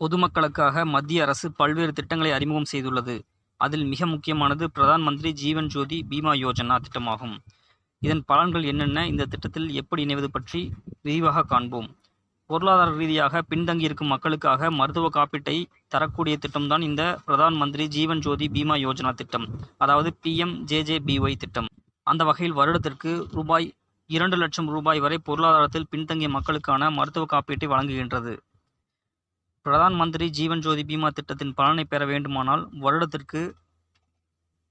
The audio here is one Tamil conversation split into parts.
பொதுமக்களுக்காக மத்திய அரசு பல்வேறு திட்டங்களை அறிமுகம் செய்துள்ளது. அதில் மிக முக்கியமானது பிரதான் மந்திரி ஜீவன் ஜோதி பீமா யோஜனா திட்டமாகும். இதன் பலன்கள் என்னென்ன, இந்த திட்டத்தில் எப்படி இணைவது பற்றி விரிவாக காண்போம். பொருளாதார ரீதியாக பின்தங்கியிருக்கும் மக்களுக்காக மருத்துவ காப்பீட்டை தரக்கூடிய திட்டம்தான் இந்த பிரதான் மந்திரி ஜீவன் ஜோதி பீமா யோஜனா திட்டம். அதாவது பிஎம் ஜேஜேபிஒய் திட்டம். அந்த வகையில் வருடத்திற்கு ரூபாய் இரண்டு லட்சம் ரூபாய் வரை பொருளாதாரத்தில் பின்தங்கிய மக்களுக்கான மருத்துவ காப்பீட்டை வழங்குகின்றது. பிரதான் மந்திரி ஜீவன் ஜோதி பீமா திட்டத்தின் பலனை பெற வேண்டுமானால் வருடத்திற்கு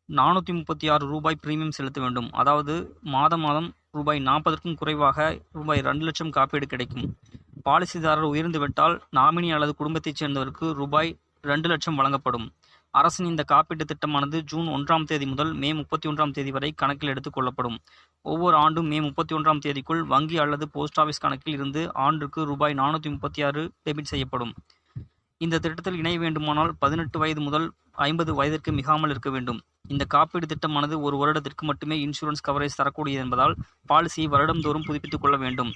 நானூற்றி முப்பத்தி ஆறு ரூபாய் பிரீமியம் செலுத்த வேண்டும். அதாவது மாதம் மாதம் ரூபாய் நாற்பதற்கும் குறைவாக ரூபாய் ரெண்டு லட்சம் காப்பீடு கிடைக்கும். பாலிசிதாரர் உயர்ந்துவிட்டால் நாமினி அல்லது குடும்பத்தைச் சேர்ந்தவருக்கு ரூபாய் ரெண்டு லட்சம் வழங்கப்படும். அரசின் இந்த காப்பீட்டு திட்டமானது ஜூன் ஒன்றாம் தேதி முதல் மே முப்பத்தி ஒன்றாம் தேதி வரை கணக்கில் எடுத்துக் கொள்ளப்படும். ஒவ்வொரு ஆண்டும் மே முப்பத்தி ஒன்றாம் தேதிக்குள் வங்கி அல்லது போஸ்ட் ஆஃபீஸ் கணக்கில் இருந்து ஆண்டிற்கு ரூபாய் நானூற்றி முப்பத்தி ஆறு டெபிட் செய்யப்படும். இந்த திட்டத்தில் இணைய வேண்டுமானால் பதினெட்டு வயது முதல் ஐம்பது வயதிற்கு மிகாமல் இருக்க வேண்டும். இந்த காப்பீடு திட்டமானது ஒரு வருடத்திற்கு மட்டுமே இன்சூரன்ஸ் கவரேஜ் தரக்கூடியது என்பதால் பாலிசியை வருடம்தோறும் புதுப்பித்துக் கொள்ள வேண்டும்.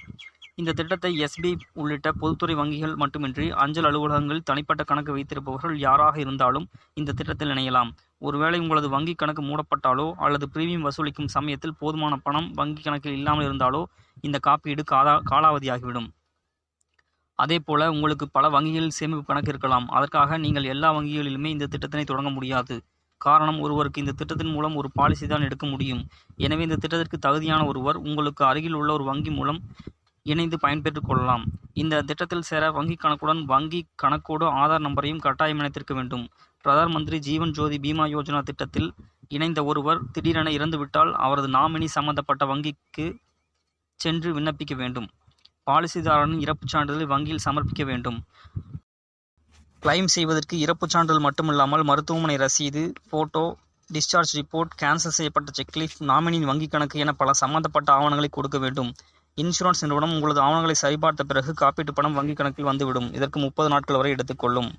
இந்த திட்டத்தை எஸ்பி உள்ளிட்ட பொதுத்துறை வங்கிகள் மட்டுமின்றி அஞ்சல் அலுவலகங்களில் தனிப்பட்ட கணக்கு வைத்திருப்பவர்கள் யாராக இருந்தாலும் இந்த திட்டத்தில் இணையலாம். ஒருவேளை உங்களது வங்கி கணக்கு மூடப்பட்டாலோ அல்லது பிரீமியம் வசூலிக்கும் சமயத்தில் போதுமான பணம் வங்கி கணக்கில் இல்லாமல் இருந்தாலோ இந்த காப்பீடு காலா காலாவதியாகிவிடும். அதே போல உங்களுக்கு பல வங்கிகளில் சேமிப்பு கணக்கு இருக்கலாம். அதற்காக நீங்கள் எல்லா வங்கிகளிலுமே இந்த திட்டத்தினை தொடங்க முடியாது. காரணம் ஒருவருக்கு இந்த திட்டத்தின் மூலம் ஒரு பாலிசி தான் எடுக்க முடியும். எனவே இந்த திட்டத்திற்கு தகுதியான ஒருவர் உங்களுக்கு அருகில் உள்ள ஒரு வங்கி மூலம் இணைந்து பயன்பெற்றுக் கொள்ளலாம். இந்த திட்டத்தில் சேர வங்கி கணக்குடன் வங்கி கணக்கோடு ஆதார் நம்பரையும் கட்டாயம் இணைத்திருக்க வேண்டும். பிரதான் மந்திரி ஜீவன் ஜோதி பீமா யோஜனா திட்டத்தில் இணைந்த ஒருவர் திடீரென இறந்துவிட்டால் அவரது நாமினி சம்பந்தப்பட்ட வங்கிக்கு சென்று விண்ணப்பிக்க வேண்டும். பாலிசிதாரரின் இறப்புச் சான்றிதழை வங்கியில் சமர்ப்பிக்க வேண்டும். கிளைம் செய்வதற்கு இறப்புச் சான்றிதழ் மட்டுமில்லாமல் மருத்துவமனை ரசீது, போட்டோ, டிஸ்சார்ஜ் ரிப்போர்ட், கேன்சல் செய்யப்பட்ட செக்லீஃப், நாமினியின் வங்கிக் கணக்கு என பல சம்பந்தப்பட்ட ஆவணங்களை கொடுக்க வேண்டும். இன்சூரன்ஸ் நிறுவனம் உங்களது ஆவணங்களை சரிபார்த்த பிறகு காப்பீட்டு பணம் வங்கி கணக்கில் வந்துவிடும். இதற்கு முப்பது நாட்கள் வரை எடுத்துக்கொள்ளும்